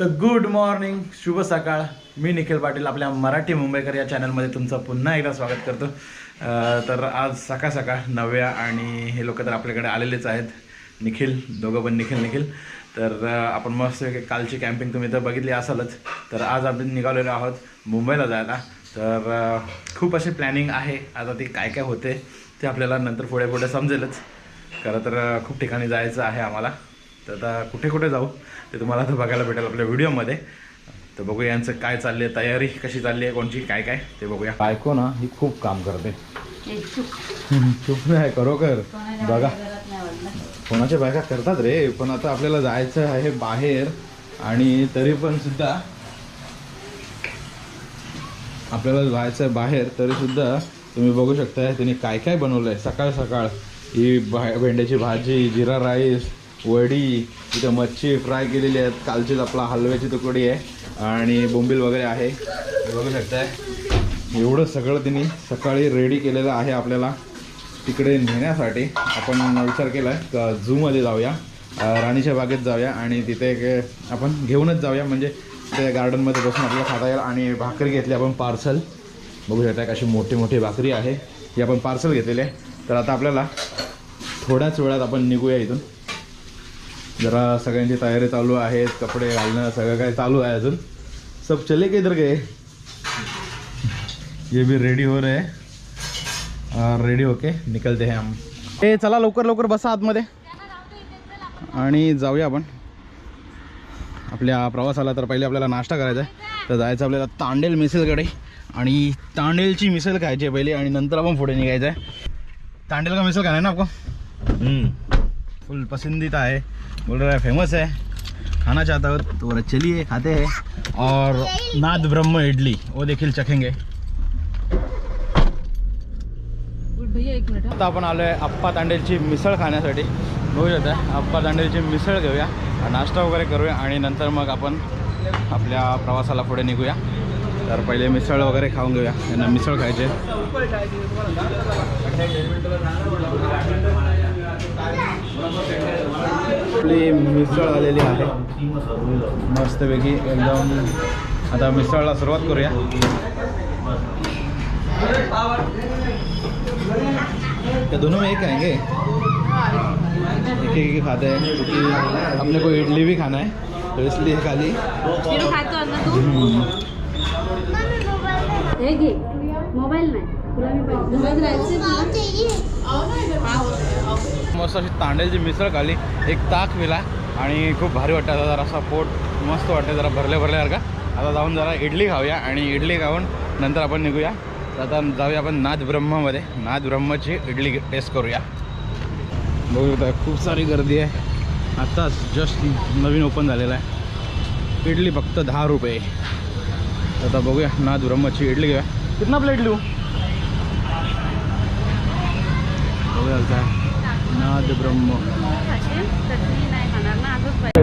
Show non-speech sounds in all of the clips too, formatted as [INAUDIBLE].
तर good morning शुभ सकाळ. मी निखिल पाटील आपल्या मराठी मुंबईकर या चॅनलमध्ये तुमचं पुन्हा एकदा स्वागत करतो. तर आज सकाळ सकाळ नव्या आणि हे लोक तर आपल्याकडे आलेलेच आहेत. निखिल दोघं पण निखिल निखिल. तर आपण मस्त कालची कॅम्पिंग तुम्ही तर बघितली असालच. तर आज आपण निघालेलो आहोत मुंबईला जायला. तर खूप असे प्लॅनिंग आहे. आता ती काय काय होते ते आपल्याला नंतर पुढे पुढे समजेलच. खरं तर खूप ठिकाणी जायचं आहे आम्हाला. तर आता कुठे कुठे जाऊ ते तुम्हाला आता बघायला भेटेल आपल्या व्हिडिओमध्ये. तर बघूया यांचं काय चालली तयारी कशी चालली आहे कोणची काय काय ते बघूया. बायको ना ही खूप काम करते. चुप. नाही खरोखर. बघा. कोणाच्या बायका करतात रे पण आता आपल्याला जायचं आहे बाहेर आणि तरी पण सुद्धा आपल्याला जायचं आहे बाहेर तरी सुद्धा तुम्ही बघू शकता त्यांनी काय काय बनवलं आहे सकाळ सकाळ ही भा भेंड्याची भाजी जिरा राईस वडी इथं मच्छी फ्राय केलेली आहेत. कालचीच आपला हलव्याची तुकडी आहे. आणि बोंबील वगैरे आहे. बघू शकताय. एवढं सगळं त्यांनी सकाळी रेडी केलेलं आहे आपल्याला तिकडे नेण्यासाठी. आपण विचार केला आहे का झूमध्ये जाऊया. राणीच्या बागेत जाऊया आणि तिथे आपण घेऊनच जाऊया. म्हणजे ते गार्डनमध्ये बसून आपल्याला खाता येईल. आणि भाकरी घेतली आपण पार्सल बघू शकता कशी मोठी मोठी भाकरी आहे. ही आपण पार्सल घेतलेली आहे. तर आता आपल्याला थोड्याच वेळात आपण निघूया इथून. जरा सगळ्यांची तयारी चालू आहे कपडे घालणं सगळं काय चालू आहे अजून. सब चले के इधर गए? ये भी रेडी हो रहे हैं। और रेडी होके निकलते हैं हम. ए चला लवकर लवकर बसा आतमध्ये. आणि जाऊया आपण. आपल्या प्रवासाला तर पहिले आपल्याला नाश्ता करायचा आहे. तर जायचं आपल्याला तांडेल मिसळकडे आणि तांडेलची मिसळ खायची आहे पहिले आणि नंतर आपण पुढे निघायचं आहे. तांडेल का मिसळ खाना है ना आपको? फुल पसंदीदा है बोल रहा है फेमस है। खाना चाहता हो तो बोला, चलिए खाते हैं। और नाद ब्रह्म इडली वो देखील चखेंगे। भैया एक मिनिट आता आपण आलो आहे आप्पा तांडेलची मिसळ खाण्यासाठी. बघू शकता आप्पा तांडेलची मिसळ घेऊया नाश्ता वगैरे करूया आणि नंतर मग आपण आपल्या प्रवासाला पुढे निघूया. तर पहिले मिसळ वगैरे खाऊन घेऊया यांना मिसळ खायचे आपली मिसळ आलेली आहे. मस्तपैकी एकदम. आता मिसळला सुरुवात करूया. दोनों में एक आएँगे एक एक खाते हैं. क्योंकि अपने को इडली भी खाना है. तो इसलिए खाली. खातो ना तू? हम्म, हे? मोबाईल नाही. मस्त अशी तांडेलची मिसळ खाली एक ताक मिला आणि खूप भारी वाटतं आता जरा असा पोट मस्त वाटतं जरा भरले भरल्यासारखा आता जाऊन जरा इडली खाऊया आणि इडली खाऊन नंतर आपण निघूया. तर आता जाऊया आपण नाद ब्रह्ममध्ये. नाद ब्रह्मची इडली टेस्ट करूया. बघू शकता खूप सारी गर्दी आहे. आत्ताच जस्ट नवीन ओपन झालेला आहे. इडली फक्त दहा रुपये. आता बघूया नाद ब्रह्मची इडली घेऊया कितना प्लेट लिहू नाद ब्रह्म।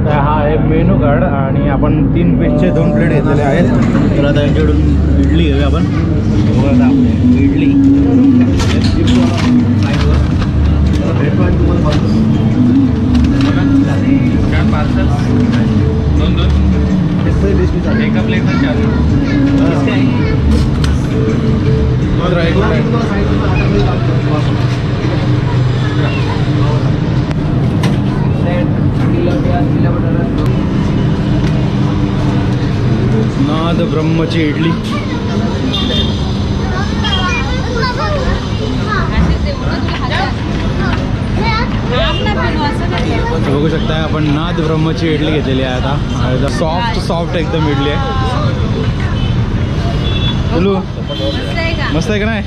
हा आहे मेनू कार्ड आणि आपण तीन पीसचे दोन प्लेट घेतलेले आहेत. तर आता यांच्याकडून इडली घेऊया आपण. हो, इडली. सॉफ्ट एकदम इडली आहे. बोलू मस्त आहे का नाही?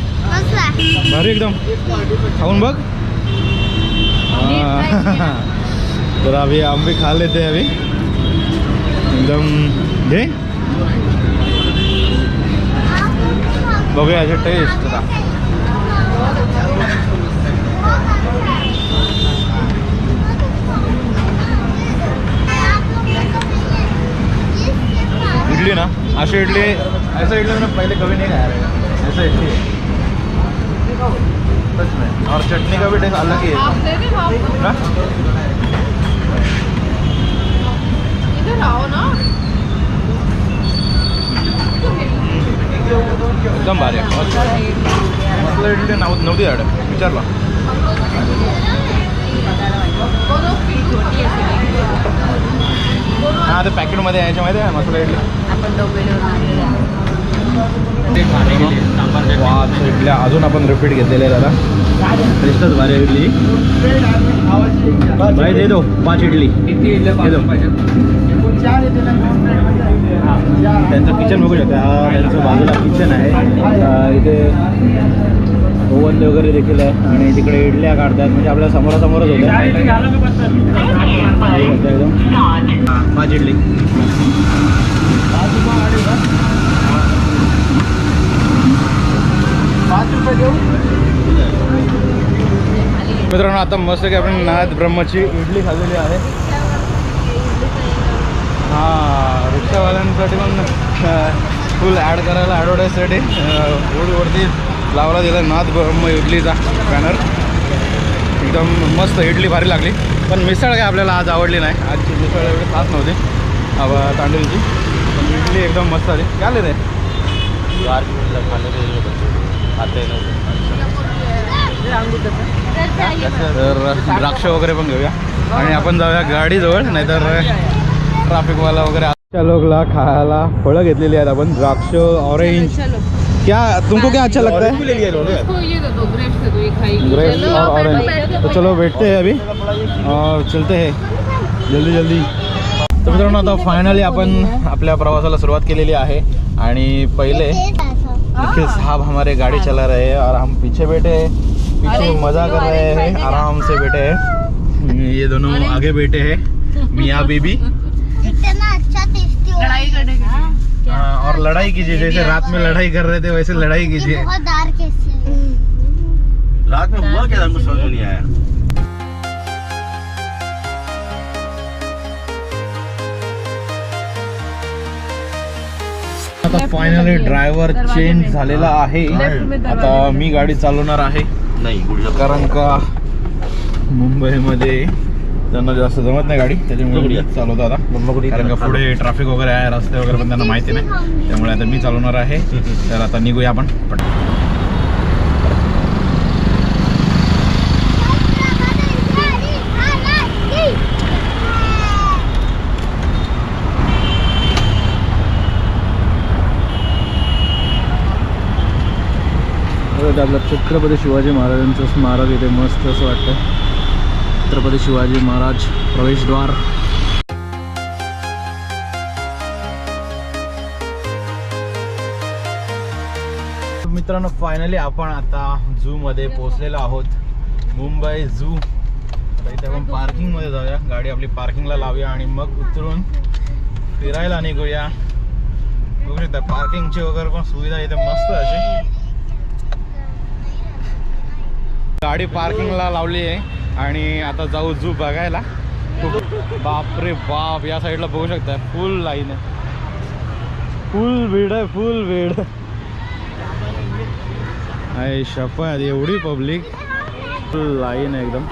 भारी एकदम. खाऊन बघ। तर अभी हम भी खा लेते हैं अभी. एकदम घे बघूया याचे टेस्ट आता. इडली ना? आशी इडली ऐसा इडली मैंने पहले कभी नहीं खाया रहेगा ऐसा इडली। सच में। और चटनी का भी टेस्ट अलग ही है। इधर आओ ना। एकदम भारी मतलब इडली नौ दी नव्हती विचार ला। हां ते पॅकेटमध्ये यायच्या माहिती आहे मसाला इडली. इडल्या. अजून आपण रिपीट घेतलेले आहे दादा टेस्टच भारी इडली. भाई दे दो पाच इडली. त्यांचं किचन बघू शकता. हा त्यांचं बाजूला किचन आहे. इथे ओव्हन वगैरे देखील आहे आणि तिकडे इडल्या काढतात. म्हणजे आपल्या समोरासमोरच होत्या. एकदम. पाच इडली. मित्रांनो आता मस्त की आपण नाथ ब्रह्मची इडली खाल्लेली आहे. हां रिक्षावाल्यांसाठी पण फुल ॲड करायला ॲडव्हर्टाईजसाठी बोर्डवरती लावला दिला नाथ ब्रह्म इडलीचा बॅनर एकदम मस्त इडली भारी लागली. पण मिसळ काय आपल्याला आज आवडली नाही. आजची मिसळ एवढी खास नव्हती. तांदूळची. पण इडली एकदम मस्त आली काय आले रे तर द्राक्ष वगैरे पण घेऊया. आणि आपण जाऊया गाडीजवळ नाहीतर ट्रॅफिकवाला वगैरे आजच्या लोकला खायला फळं घेतलेली आहेत आपण. द्राक्ष ऑरेंज क्या तुमको क्या अच्छा लगता है? ग्रेप्स और ऑरेंज तो चलो बैठते हैं अभी। और चलते हैं। जल्दी जल्दी। तर मित्रांनो आता फायनली आपण आपल्या प्रवासाला सुरुवात केलेली आहे. आणि पहिले निखिल साहब हमारे गाड़ी चला रहे हैं और हम पीछे बैठे हैं. पीछे मजा कर रहे हैं. आराम से बैठे हैं. ये दोनों आगे बैठे हैं. मियाँ बीबी. [LAUGHS] इतना अच्छा टेस्टी हो. लड़ाई करने के. लिए। हाँ, और लड़ाई कीजिए जैसे रात में लड़ाई कर रहे थे वैसे लड़ाई कीजिए। बहुत डार्क है रात में हुआ क्या? हमको समझ में नहीं आया। आता फायनली ड्रायव्हर चेंज झालेला आहे. आता मी। गाडी चालवणार आहे. नहीं कारण का? मुंबईमध्ये त्यांना जास्त जमत नाही गाडी त्याच्यामुळे चालवतो आता. कारण का पुढे ट्रॅफिक वगैरे आहे रस्ते वगैरे पण त्यांना माहिती नाही. त्यामुळे आता मी चालवणार आहे. [LAUGHS] तर आता निघूया आपण. बघा, आपलं छत्रपती शिवाजी महाराजांचं स्मारक इथे मस्त असं वाटतं छत्रपती शिवाजी महाराज प्रवेशद्वार. मित्रांनो फायनली आपण आता झू मध्ये पोहोचलेलो आहोत. मुंबई झू आता इथे आपण पार्किंगमध्ये जाऊया. गाडी आपली पार्किंगला लावूया आणि मग उतरून फिरायला निघूया. बघू शकता पार्किंगची वगैरे पण सुविधा इथे मस्त अशी. गाडी पार्किंगला लावली आहे. आणि आता जाऊ जू बघायला. बापरे बाप या साईडला बघू शकता फुल लाईन आहे. फुल भीड आहे फुल भीड आहे शपथ एवढी पब्लिक फुल लाईन आहे एकदम.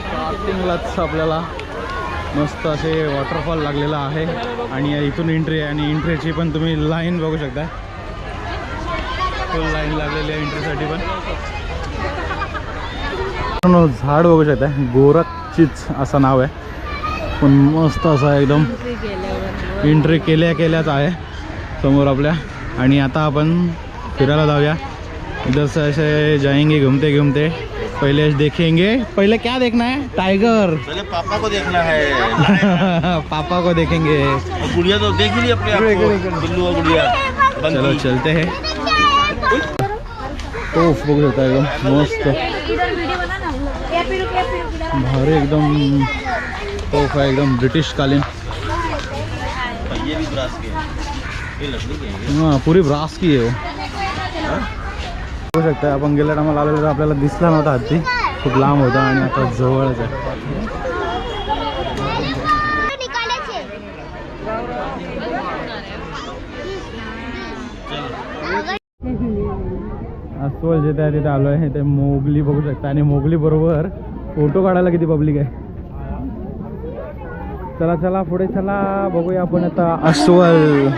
स्टार्टिंगलाच आपल्याला मस्त असे वॉटरफॉल लागलेला आहे. आणि इथून एंट्री आहे आणि एंट्रीची पण तुम्ही लाईन बघू शकता फुल लाईन लागलेली आहे एंट्रीसाठी पण. मित्रांनो, झाड बघू शकता. गोरखचीच असं नाव आहे. पण मस्त असं आहे एकदम एंट्री केल्या केल्याच आहे समोर आपल्या. आणि आता आपण फिरायला जाऊया. इधर से ऐसे जाएंगे घूमते घूमते. पहले देखेंगे. पहले क्या देखना है? टाइगर पहले पापा को देखना है. [LAUGHS] पापा को देखेंगे. गुड़िया तो देख ही ली अपने बिल्लू और गुड़िया. चलो। चलते हैं. तोफ बघू शकता एकदम मस्त इधर वीडियो बना ना क्या फिर क्या फिर भारी एकदम तोफ आहे एकदम ब्रिटिश कालीन ब्रास हां पुरी ब्रास की आहे हो. बघू शकता आपण गेल्या टायमाला आलो तर आपल्याला दिसला नव्हता हत्ती. खूप लांब होता आणि आता जवळच आहे. अस्वल जिथे आहे तिथे आलो आहे ते मोगली बघू शकता आणि मोगली बरोबर फोटो काढायला किती पब्लिक आहे? चला चला पुढे चला बघूया आपण आता अस्वल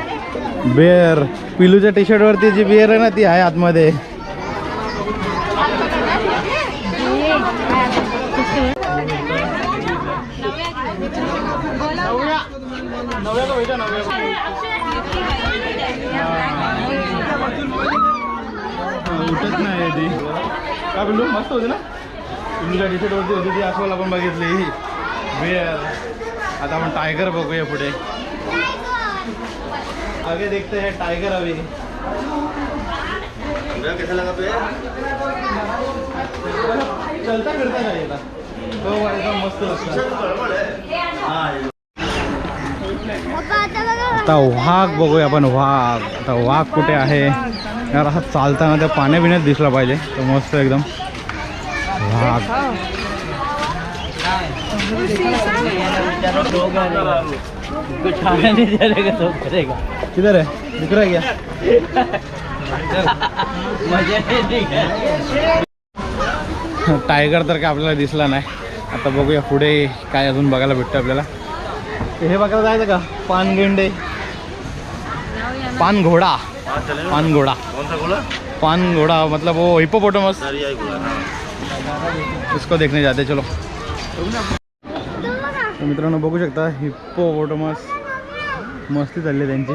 बिअर पिलूच्या टी शर्ट वरती जी बिअर आहे ना ती आहे आतमध्ये. उठत नाही ती. का मस्त होते ना? पिल्लूच्या टी शर्ट वरती होती ती अस्वल आपण बघितली. बेर आता आपण टायगर बघूया पुढे. आगे देखते हैं टाइगर अभी. चलता फिरता जायला तो एकदम मस्त आता वाघ बघूया आपण वाघ. आता वाघ कुठे आहे? यार असं चालताना त्या पाण्या बिण्यात दिसला पाहिजे. तो मस्त एकदम. वाघ किधर है? दिख रहा है क्या टायगर तर काय आपल्याला दिसला नाही. आता बघूया पुढे काय अजून बघायला भेटतं आपल्याला. हे बघायला जायचं का? पानगेंडे. पान घोड़ा पान घोड़ा पान घोड़ा मतलब वो हिप्पोपोटामस इसको देखने जाते चलो। तर मित्रांनो बघू शकता हिप्पोपोटामस मस्ती चालली त्यांची.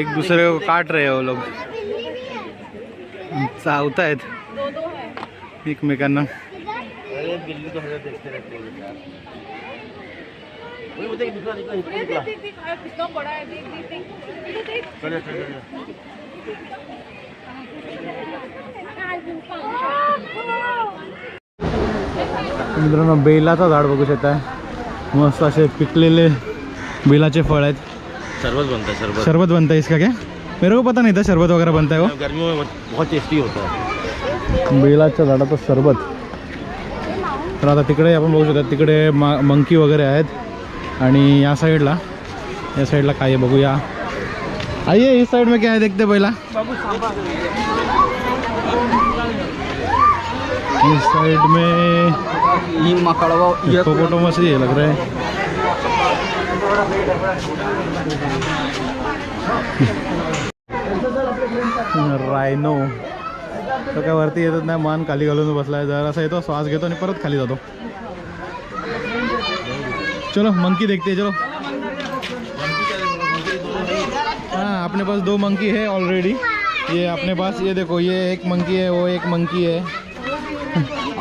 एक दुसरे काट रहे हो लोग चावतायत एकमेकांना. मित्रांनो बेलाचा झाड बघू शकता मस्त असे पिकलेले बेलाचे फळ आहेत. शरबत बनता है शरबत. शरबत बनता है इसका क्या? मेरे को पता नहीं था शरबत वगैरह बनता है. वो गर्मियों में बहुत टेस्टी होता. है बेलाच्या झाडाचं सरबत तर आता तिकडे आपण बघू शकतो तिकडे म मंकी वगैरे आहेत. आणि या साईडला या साईडला काय आहे बघूया. आइए इस साइड में क्या है देखते पहिला. इस साइड में हिप्पोपोटामस ही है लग रहा है। रायनो तो काय वरती येतच नाही मान खाली घालून बसलाय जरासा येतो श्वास घेतो आणि परत खाली जातो। चलो मंकी देखते हैं, चलो। हाँ अपने पास दो मंकी है ऑलरेडी ये अपने पास ये देखो ये एक मंकी है वो एक मंकी है।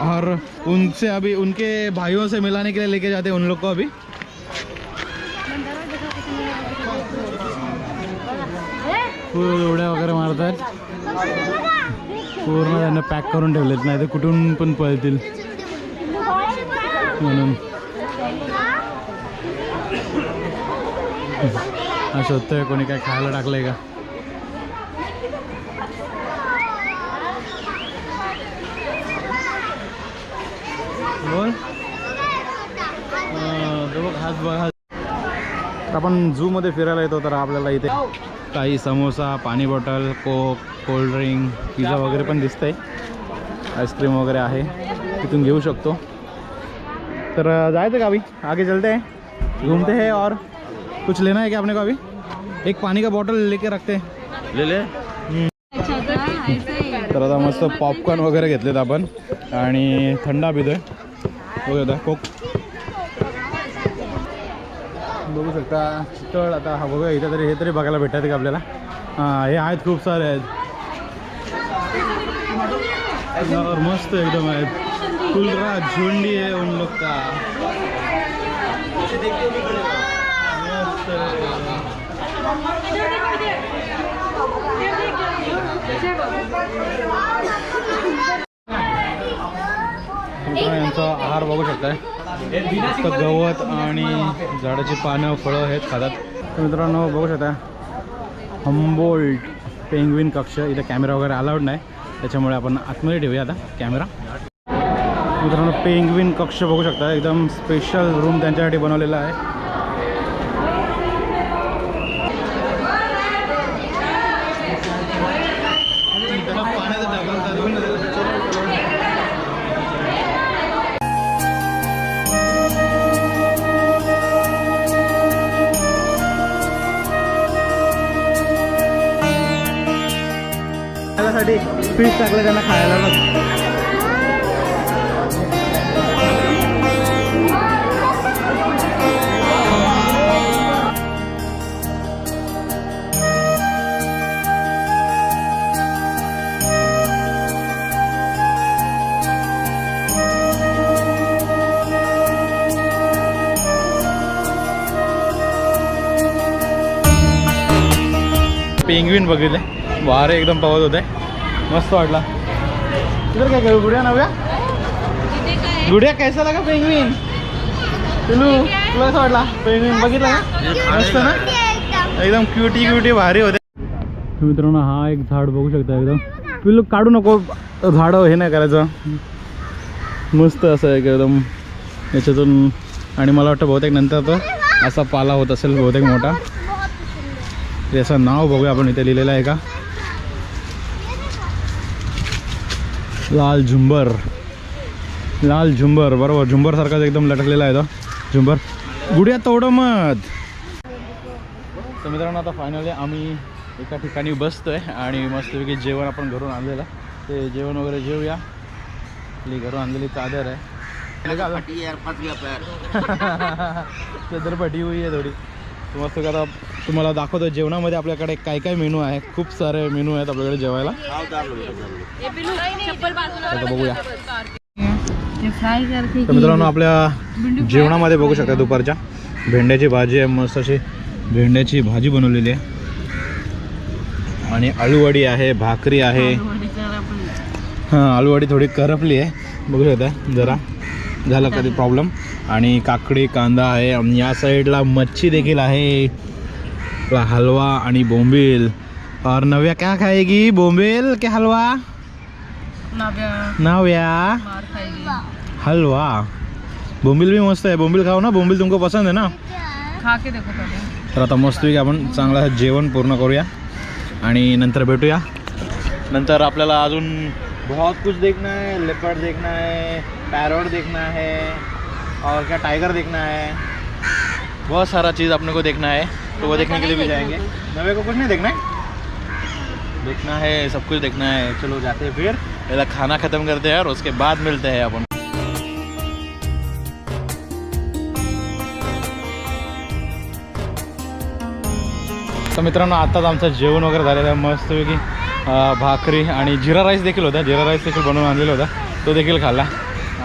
और उनसे अभी उनके भाइयों से मिलाने के लिए लेके जाते हैं उन लोग को अभी। फुल उड्या वगैरे मारतात पूर्ण त्यांना पॅक करून ठेवलेत नाही तर कुठून पण पळतील. म्हणून. हा शोधतोय कोणी काय खायला टाकलंय का? बोल हात बघ तर आपण झूमध्ये फिरायला येतो तर आपल्याला इथे काही समोसा पाणी बॉटल कोक कोल्ड्रिंक पिझ्झा वगैरे पण दिसतंय. आईस्क्रीम वगैरे आहे. तिथून घेऊ शकतो. तर जायचं का अभी आगे चलते. हैं घूमते हैं और. कुछ लेना है क्या अपने को अभी? एक पानी का बॉटल लेके रखते हैं. ले ले. तर आता मस्त पॉपकॉर्न वगैरे घेतलेत आपण. आणि थंडा पितोय. बघू आता कोक. बघू शकता चितळ आता हा बघा इथं तरी हे तरी बघायला भेटतात का आपल्याला? हां हे आहेत खूप सारे. आहेत मस्त एकदम आहेत. कुलरा झुंडी आहे उन लोक. का मस्त. मित्रांनो, यांचा आहार बघू शकताय. फक्त गवत आणि झाडाची पानं फळं हे खातात. तर मित्रांनो बघू शकता हंबोल्ट पेंग्विन कक्ष इथे कॅमेरा वगैरे अलाउड नाही. त्याच्यामुळे आपण आतमध्ये ठेवूया आता कॅमेरा. मित्रांनो पेंग्विन कक्ष बघू शकता एकदम स्पेशल रूम त्यांच्यासाठी बनवलेला आहे. त्यांच्यासाठी फिश टाकलं त्यांना खायला. बघ पेंग्विन बघितले वारे एकदम पवत होते. मस्त वाटला. तिकडे काय करू? गुड्या नव्या गुड्या कैसा लागा पेंग्विन तुलू तुला कसं वाटला? पेंग्विन बघितला मस्त ना? एकदम क्युटी क्युटी भारी होते. मित्रांनो हा एक झाड बघू शकता एकदम. पिल्लू काढू नको. झाड हे नाही करायचं. मस्त असं आहे एकदम याच्यातून. आणि मला वाटतं बहुतेक नंतर तो असा पाला होत असेल बहुतेक मोठा. याचं नाव बघूया आपण इथे लिहिलेलं आहे का? लाल झुंबर. लाल झुंबर बरोबर. झुंबर सारखाच एकदम लटकलेला आहे तो. झुंबर. गुड्या तोडं मत. तर मित्रांनो आता फायनली आम्ही एका ठिकाणी बसतोय आणि मस्तपैकी जेवण आपण घरून आणलेलं. ते जेवण वगैरे जेवूया. आपली घरून आणलेली चादर आहे. चदरपटी [LAUGHS] हुई आहे थोडी. तुम्हाला सगळं आता तुम्हाला दाखवतो जेवणामध्ये आपल्याकडे काय काय मेनू आहे? खूप सारे मेनू आहेत आपल्याकडे जेवायला. आता बघूया. तर मित्रांनो आपल्या जेवणामध्ये बघू शकता दुपारच्या. भेंड्याची भाजी आहे मस्त अशी भेंड्याची भाजी बनवलेली आहे. आणि आळूवडी आहे भाकरी आहे. हां आळूवडी थोडी करपली आहे. बघू शकता जरा. झाला कधी प्रॉब्लेम आणि काकडी कांदा आहे. आणि या साईडला मच्छी देखील आहे. आपला हलवा आणि बोंबील. और नव्या क्या खाएगी? बोंबील के हलवा? नव्या. हलवा. बोंबील भी मस्त आहे. बोंबील खाऊ ना. बोंबील तुमको पसंद आहे ना? खा के देखो पहले. तर आता मस्तपैकी आपण चांगलं जेवण पूर्ण करूया. आणि नंतर भेटूया. नंतर आपल्याला अजून बहुत कुछ देखना है लेपर्ड देखना है पैरोट देखना है और क्या टाइगर देखना है? बहुत सारा चीज़ अपने को देखना है तो वो देखने के लिए भी जाएंगे। नवे को कुछ नहीं देखना है? देखना है सब कुछ देखना है। चलो जाते हैं फिर। पहले खाना ख़त्म करते हैं और उसके बाद मिलते हैं अपन। तर मित्रांनो आत्ताच आमचं जेवण वगैरे झालेलं आहे मस्तपैकी भाकरी आणि जिरा राईस देखील होता. जिरा राईस देखील बनवून आणलेला होता. तो देखील खाल्ला.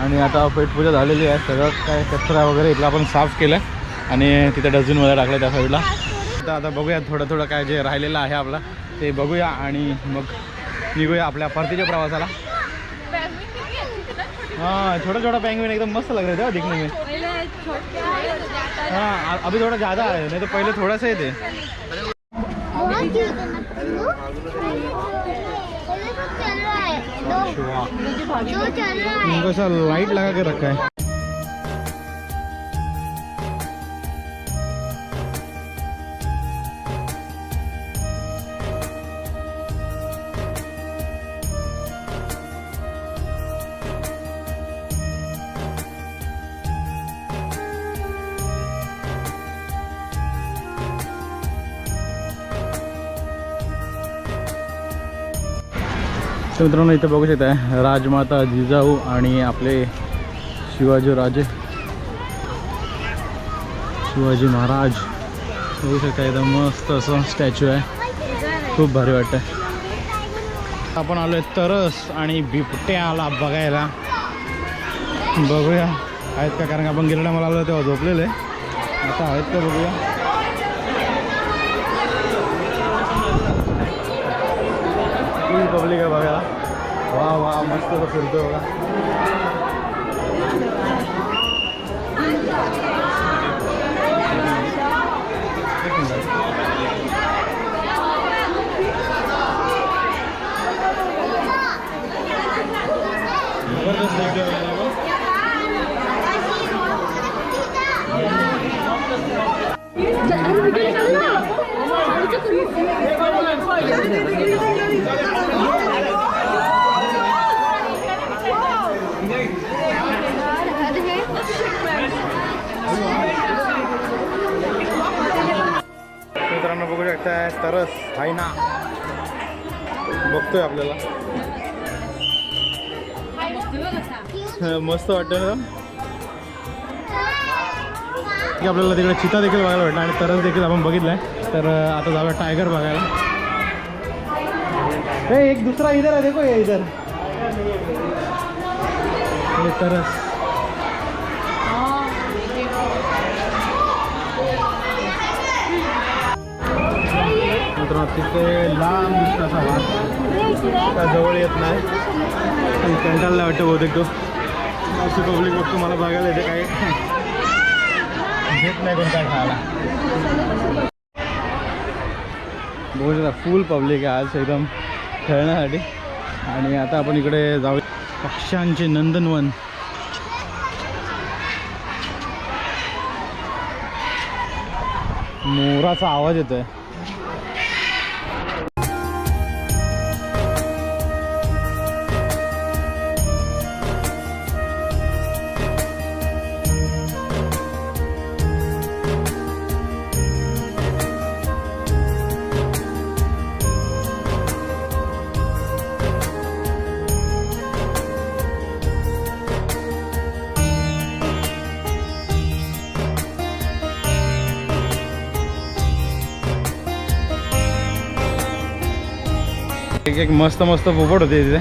आणि आता पेटपूजा झालेली आहे. सगळं काय कचरा वगैरे इथला आपण साफ केलं आणि तिथे डस्टबिनमध्ये टाकलं त्या साईडला आता आता बघूया थोडं थोडं काय जे राहिलेलं आहे आपलं ते बघूया आणि मग निघूया आपल्या परतीच्या प्रवासाला. हां छोटा छोटा पेंगुइन एकदम मस्त लग रहे थे हो दिखने में. हाँ अभी थोड़ा ज़्यादा है नहीं तो. पहले थोड़ा सा ही थे बहुत cute है ना पिल्लू। पिल्लू तो चल रहा ऐसा लाइट लगा के रखा है। तर मित्रांनो इथं बघू शकता राजमाता जिजाऊ आणि आपले शिवाजी राजे. शिवाजी महाराज. बघू शकता एकदम मस्त असं स्टॅच्यू आहे. खूप भारी वाटतं आपण आलोय तरस आणि बिबट्याला बघायला. बघूया. आहेत का? कारण का आपण गेलेल्या मला आलो तेव्हा झोपलेले. आता आहेत का बघूया? पब्लिक आहे बघा वा वा मस्त तो फिरतो बघा. जबरदस्त देखील मित्रांनो बघू शकताय तरस हायना बघतोय आपल्याला. मस्त वाटतं ना? की आपल्याला तिकडे चिता देखील बघायला भेटला आणि तरस देखील आपण बघितलंय. तर आता जाऊया टायगर बघायला. हे एक दुसरा इधर आहे देखो इधर. तरस. मित्रांनो तिथे लांब दिसण्याचा असा त्या जवळ येत नाही. पण कंटाळला वाटतं बहुतेक तो. अशी पब्लिक बघतो मला बघायला येते काय घेत नाही कोण काय खायला. बघू शकता फुल पब्लिक आहे आज एकदम खेळण्यासाठी. आणि आता आपण इकडे जाऊ. पक्ष्यांचे नंदनवन. मोराचा आवाज येतोय. एक एक मस्त मस्त पोपट होते तिथे.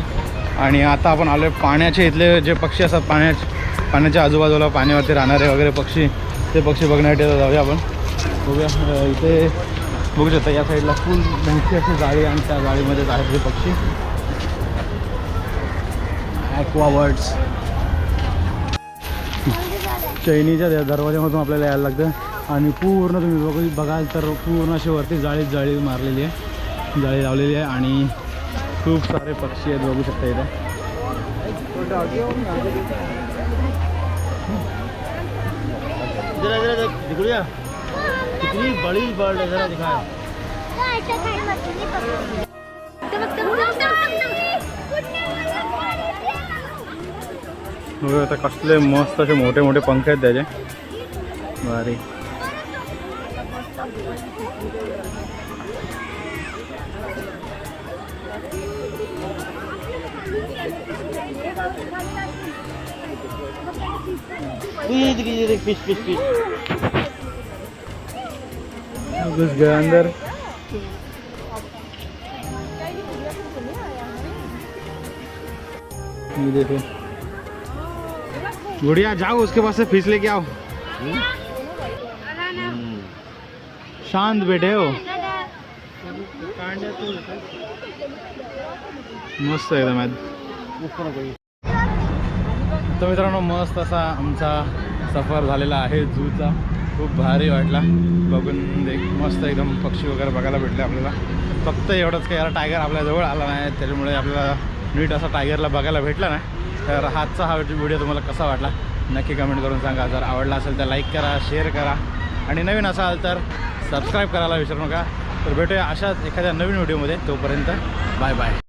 आणि आता आपण आलो पाण्याचे इथले जे पक्षी असतात पाण्याचे पाण्याच्या आजूबाजूला पाण्यावरती राहणारे वगैरे पक्षी ते पक्षी बघण्यासाठी जाऊया आपण. बघूया इथे बघू शकता या साईडला फुल मोठी अशी जाळी आणि त्या जाळीमध्येच आहेत हे पक्षी. ॲक्वावर्ड्स चैनीच्या दरवाज्यामधून आपल्याला यायला लागतं आणि पूर्ण तुम्ही बघू बघाल तर पूर्ण अशी वरती जाळीत जाळी मारलेली आहे. जाळी लावलेली आहे आणि खूप सारे पक्षी आहेत बघू शकता इथे. जरा जरा दिखुड़िया कितनी बड़ी बर्ड है जरा आता कसले मस्त असे मोठे मोठे पंख आहेत त्याचे. भारी. ये देखिए ये देख फ़िश फ़िश फ़िश घुस गया अंदर ये देखो। गुड़िया जाओ उसके पास से फ़िश लेके आओ। शांत बैठे हो। मस्त एकदम। तर मित्रांनो मस्त असा आमचा सफर झालेला आहे जूचा. खूप भारी वाटला. बघून एक मस्त एकदम पक्षी वगैरे बघायला भेटले आपल्याला. फक्त एवढंच काही याला टायगर आपल्याजवळ आला नाही त्याच्यामुळे आपल्याला नीट असा टायगरला बघायला भेटला नाही. तर आजचा हा व्हिडिओ तुम्हाला कसा वाटला? नक्की कमेंट करून सांगा. जर आवडला असेल तर लाईक करा शेअर करा. आणि नवीन असाल तर सबस्क्राईब करायला विसरू नका. तर भेटूया अशाच एखाद्या नवीन व्हिडिओमध्ये तोपर्यंत बाय बाय